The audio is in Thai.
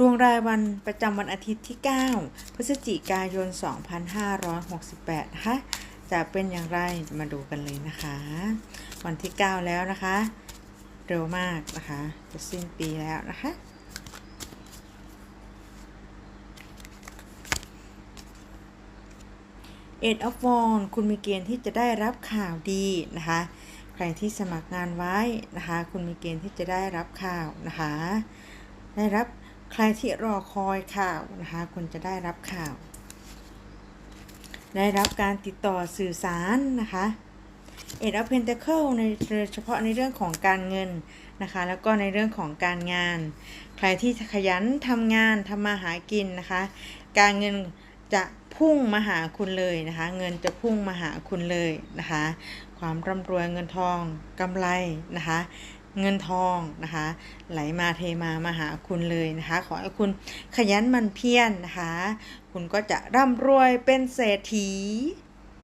ดวงรายวันประจำวันอาทิตย์ที่ 9 พฤศจิกายน 2568นะคะจะเป็นอย่างไรมาดูกันเลยนะคะ วันที่ 9 แล้วนะคะ เร็วมากนะคะ จะสิ้นปีแล้วนะคะ เอ็ดออฟวอนคุณมีเกณฑ์ที่จะได้รับข่าวดีนะคะ ใครที่สมัครงานไว้นะคะ คุณมีเกณฑ์ที่จะได้รับข่าวนะคะ ได้รับ ใครที่รอคอยข่าวนะคะคุณจะได้รับข่าว ได้รับการติดต่อสื่อสารนะคะเอ็ดออฟเพนเทเคิลในโดยเฉพาะในเรื่องของการเงินนะคะ แล้วก็ในเรื่องของการงาน ใครที่ขยันทำงานทำมาหากินนะคะ การเงินจะพุ่งมาหาคุณเลยนะคะ เงินจะพุ่งมาหาคุณเลยนะคะ ความร่ำรวยเงินทองกำไรนะคะ เงินทองนะคะ ไหลมาเทมามาหาคุณเลยนะคะ ขอให้คุณขยันมันเพียรนนะคะ คุณก็จะร่ำรวยเป็นเศรษฐี